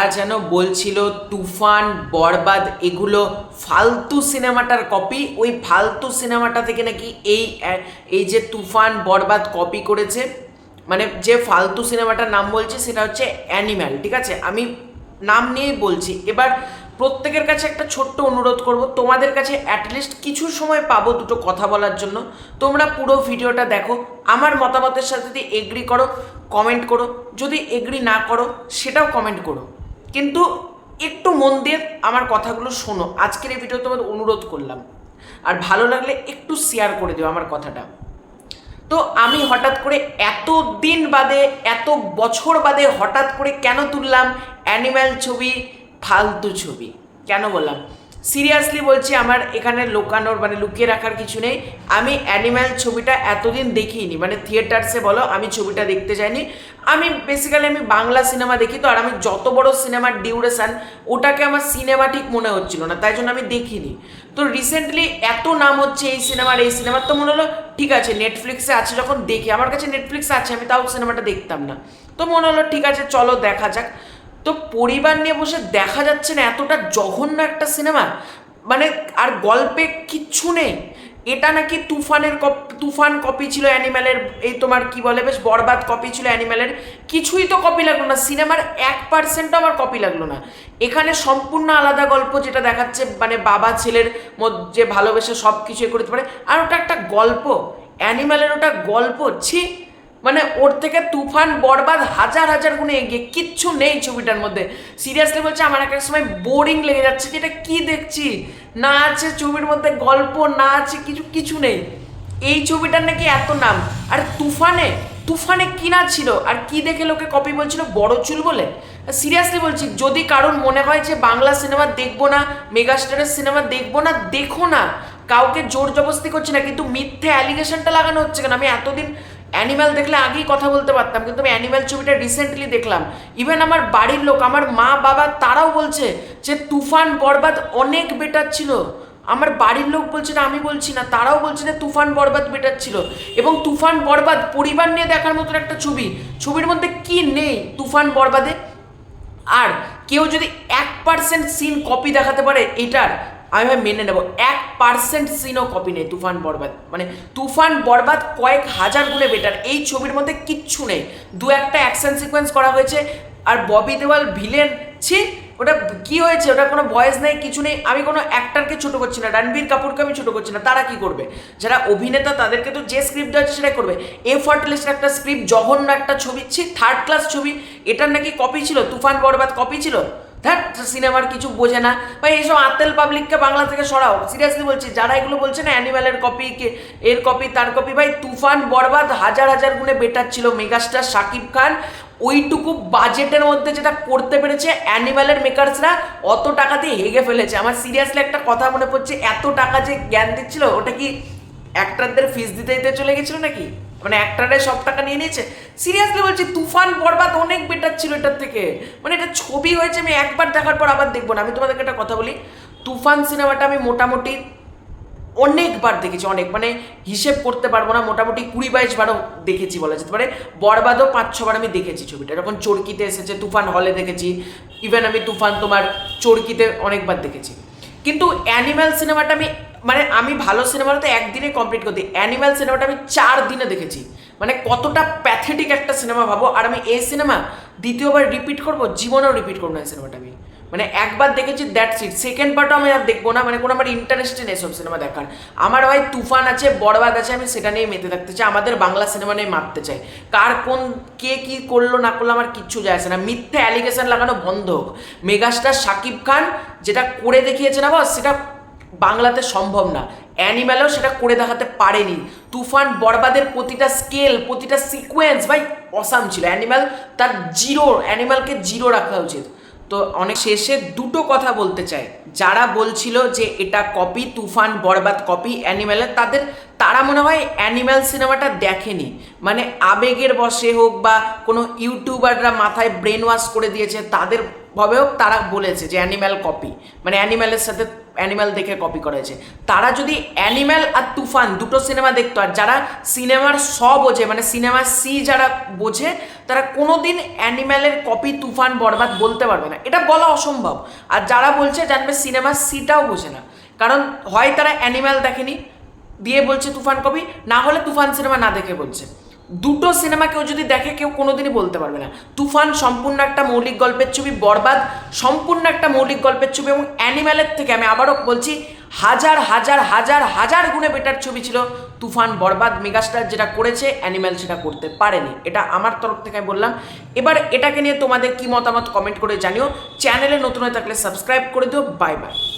যারা যেন বলছিল, তুফান, বরবাদ, এগুলো ফালতু সিনেমাটার কপি ওই ফালতু সিনেমাটা থেকে নাকি এই এই যে তুফান, বরবাদ কপি করেছে মানে যে ফালতু সিনেমাটার নাম বলছি সেটা হচ্ছে অ্যানিম্যাল ঠিক আছে? আমি নাম নিয়েই বলছি। এবার প্রত্যেকের কাছে একটা ছোট্ট অনুরোধ করব, তোমাদের কাছে অ্যাটলিস্ট কিছু সময় পাবো দুটো কথা বলার জন্য। তোমরা পুরো ভিডিওটা দেখো, আমার মতামতের সাথে যদি এগ্রি করো কমেন্ট করো। যদি এগ্রি না করো, সেটাও কমেন্ট করো। কিন্তু একটু মন দিয়ে আমার কথাগুলো শোনো। আজকের এই ভিডিও তোমাদের অনুরোধ করলাম। আর ভালো লাগলে একটু শেয়ার করে দিও আমার কথাটা। তো আমি হঠাৎ করে এত দিন বাদে, এত বছর বাদে হঠাৎ করে কেন তুললাম? অ্যানিম্যাল ছবি, ফালতু ছবি। কেন বললাম? সিরিয়াসলি বলছি, আমার এখানে লোকানোর মানে লুকিয়ে রাখার কিছু নেই। আমি অ্যানিম্যাল ছবিটা এতদিন দেখিনি মানে থিয়েটার্সে বলো, আমি ছবিটা দেখতে যাইনি। আমি বেসিক্যালি আমি বাংলা সিনেমা দেখি তো, আর আমি যত বড় সিনেমার ডিউরেশান ওটাকে আমার সিনেমাটিক মনে হচ্ছিল না, তাই জন্য আমি দেখিনি। তো রিসেন্টলি এত নাম হচ্ছে এই সিনেমার এই সিনেমার তো মনে হলো, ঠিক আছে নেটফ্লিক্সে আছে, যখন দেখি, আমার কাছে নেটফ্লিক্স আছে, আমি তাও সিনেমাটা দেখতাম না। তো মনে হলো, ঠিক আছে, চলো, দেখা যাক। তো পরিবার নিয়ে বসে দেখা যাচ্ছে না এতটা জঘন্য একটা সিনেমা। মানে আর গল্পে কিচ্ছু নেই। এটা নাকি তুফানের কপ, তুফান কপি ছিল অ্যানিম্যালের, এই তোমার কি বলে বেশ বরবাদ কপি ছিল অ্যানিম্যালের। কিছুই তো কপি লাগল না, সিনেমার এক পার্সেন্টও আমার কপি লাগল না। এখানে সম্পূর্ণ আলাদা গল্প যেটা দেখাচ্ছে মানে বাবা ছেলের মধ্যে ভালোবেসে সব কিছু করতে পারে আর ওটা একটা গল্প। অ্যানিম্যালের ওটা গল্প, ছি। মানে ওর থেকে তুফান, বরবাদ হাজার হাজার গুণে এগিয়ে কিচ্ছু নেই ছবিটার মধ্যে। সিরিয়াসলি বলছে, আমার একটা সময় বোরিং লেগে যাচ্ছে যে এটা কী দেখছি? না আছে ছবির মধ্যে গল্প, না আছে কিছু কিছু নেই। এই ছবিটার নাকি এত নাম। আর তুফানে তুফানে কি না ছিল? আর কি দেখে লোকে কপি বলছিল? বড় চুল বলে? সিরিয়াসলি বলছি, যদি কারোর মনে হয় যে বাংলা সিনেমা দেখব না মেগাস্টারের সিনেমা দেখব না, দেখো না। কাউকে জোর জবস্তি করছি না, কিন্তু মিথ্যে অ্যালিগেশনটা লাগানো হচ্ছে কেন? আমি এতদিন অ্যানিম্যাল দেখলে আগেই কথা বলতে পারতাম, কিন্তু আমি অ্যানিম্যাল ছবিটা রিসেন্টলি দেখলাম। ইভেন আমার বাড়ির লোক, আমার মা, বাবা, তারাও বলছে যে তুফান বরবাদ অনেক বেটার ছিল। আমার বাড়ির লোক বলছে না, আমি বলছি না, তারাও বলছে যে তুফান বরবাদ বেটার ছিল। এবং তুফান বরবাদ পরিবার নিয়ে দেখার মতন একটা ছবি। ছবির মধ্যে কি নেই তুফান বরবাদে? আর কেউ যদি এক পার্সেন্ট সিন কপি দেখাতে পারে, এটার আমি ভাই মেনে নেব। এক পার্সেন্ট সিনও কপি নেই, তুফান বরবাদ। মানে তুফান বরবাদ কয়েক হাজার গুণে বেটার এই ছবির মধ্যে কিচ্ছু নেই। দু একটা অ্যাকশন সিকোয়েন্স করা হয়েছে। আর ববি দেওয়াল ভিলেন ছি, ওটা কি হয়েছে? ওটা কোনো ভয়েস নেই, কিছু নেই। আমি কোনো অ্যাক্টারকে ছোট করছি না, রণবীর কাপুরকে আমি ছোটো করছি না। তারা কি করবে? যারা অভিনেতা, তাদেরকে তো যে স্ক্রিপ্ট দেওয়া আছে সেটাই করবে। এ ফর্টিলিস্টের একটা স্ক্রিপ্ট জঘন্য একটা ছবি, ছি থার্ড ক্লাস ছবি। এটার নাকি কপি ছিল? তুফান বরবাদ কপি ছিল? ধ্যাট সিনেমার কিছু বোঝে না। ভাই, এইসব আতেল পাবলিককে বাংলা থেকে সরাও। সিরিয়াসলি বলছি, যারা এগুলো বলছে না অ্যানিম্যালের কপি এর কপি তার কপি ভাই, তুফান বরবাদ হাজার হাজার গুণে বেটার ছিল। মেগাস্টার শাকিব খান ওইটুকু বাজেটের মধ্যে যেটা করতে পেরেছে অ্যানিম্যালের মেকার্সরা অত টাকা দিয়ে হেগে ফেলেছে। আমার সিরিয়াসলি একটা কথা মনে পড়ছে, এত টাকা যে জ্ঞান দিচ্ছিল, ওটা কি অ্যাক্টারদের ফিস দিতে দিতে চলে গেছিল নাকি? মানে একটারে সব টাকা নিয়ে নিয়েছে? সিরিয়াসলি বলছি, তুফান বরবাদ অনেক বেটার ছিল এটার থেকে। মানে এটা ছবি হয়েছে, আমি একবার দেখার পর আবার দেখব না। আমি তোমাদেরকে একটা কথা বলি, তুফান সিনেমাটা আমি মোটামুটি অনেকবার দেখেছি, অনেক। মানে হিসেব করতে পারব না, মোটামুটি কুড়ি বাইশ বারও দেখেছি বলা যেতে পারে। বরবাদও পাঁচ ছবার আমি দেখেছি ছবিটা। যখন চরকিতে এসেছে, তুফান হলে দেখেছি। ইভেন আমি তুফান তোমার চরকিতে অনেকবার দেখেছি। কিন্তু অ্যানিম্যাল সিনেমাটা আমি মানে আমি ভালো সিনেমাটা তো একদিনে কমপ্লিট করতে অ্যানিম্যাল সিনেমাটা আমি চার দিনে দেখেছি। মানে কতটা প্যাথেটিক একটা সিনেমা ভাবো, আর আমি এই সিনেমা দ্বিতীয়বার রিপিট করব, জীবনেও রিপিট করব না এই সিনেমাটা আমি। মানে একবার দেখেছি দ্যাট সিট সেকেন্ড পার্টও আমি আর দেখব না মানে কোনো আমার ইন্টারেস্টে নেই সব সিনেমা দেখার। আমার ভাই তুফান আছে বরবাদ আছে, আমি সেটা নিয়ে মেতে থাকতে চাই, আমাদের বাংলা সিনেমা নিয়ে মারতে চাই। কার কোন, কে কি করল, না করল, আমার কিচ্ছু যায় আসে না। মিথ্যে অ্যালিগেশন লাগানো বন্ধ হোক। মেগাস্টার শাকিব খান যেটা করে দেখিয়েছে না বস সেটা বাংলাতে সম্ভব না। অ্যানিম্যালও সেটা করে দেখাতে পারেনি। তুফান বরবাদের প্রতিটা স্কেল প্রতিটা সিকোয়েন্স ভাই, অসাম ছিল। অ্যানিম্যাল তার জিরো অ্যানিম্যালকে জিরো রাখা উচিত। তো অনেক শেষে দুটো কথা বলতে চাই। যারা বলছিল যে এটা কপি তুফান বরবাদ কপি অ্যানিম্যালের তাদের, তারা মনে হয় অ্যানিম্যাল সিনেমাটা দেখেনি। মানে আবেগের বসে হোক বা কোনো ইউটিউবাররা মাথায় ব্রেন ওয়াশ করে দিয়েছে, তাদের ভাবে হোক তারা বলেছে যে অ্যানিম্যাল কপি মানে অ্যানিম্যালের সাথে অ্যানিম্যাল দেখে কপি করা হয়েছে তারা যদি অ্যানিম্যাল আর তুফান দুটো সিনেমা দেখতো, আর যারা সিনেমার স বোঝে মানে সিনেমার সি যারা বোঝে, তারা কোনোদিন অ্যানিম্যালের কপি তুফান বরবাদ বলতে পারবে না। এটা বলা অসম্ভব। আর যারা বলছে জানবে সিনেমার সিটাও বোঝে না। কারণ হয় তারা অ্যানিম্যাল দেখেনি, দিয়ে বলছে তুফান কপি না হলে তুফান সিনেমা না দেখে বলছে। দুটো সিনেমা কেউ যদি দেখে, কেউ কোনোদিনই বলতে পারবে না। তুফান সম্পূর্ণ একটা মৌলিক গল্পের ছবি, বরবাদ সম্পূর্ণ একটা মৌলিক গল্পের ছবি এবং অ্যানিম্যালের থেকে আমি আবারও বলছি, হাজার হাজার হাজার হাজার গুণে বেটার ছবি ছিল তুফান, বরবাদ, মেগাস্টার যেটা করেছে, অ্যানিম্যাল সেটা করতে পারেনি। এটা আমার তরফ থেকে আমি বললাম। এবার এটাকে নিয়ে তোমাদের কি মতামত কমেন্ট করে জানিও। চ্যানেলে নতুন হয়ে থাকলে সাবস্ক্রাইব করে দিও। Bye bye.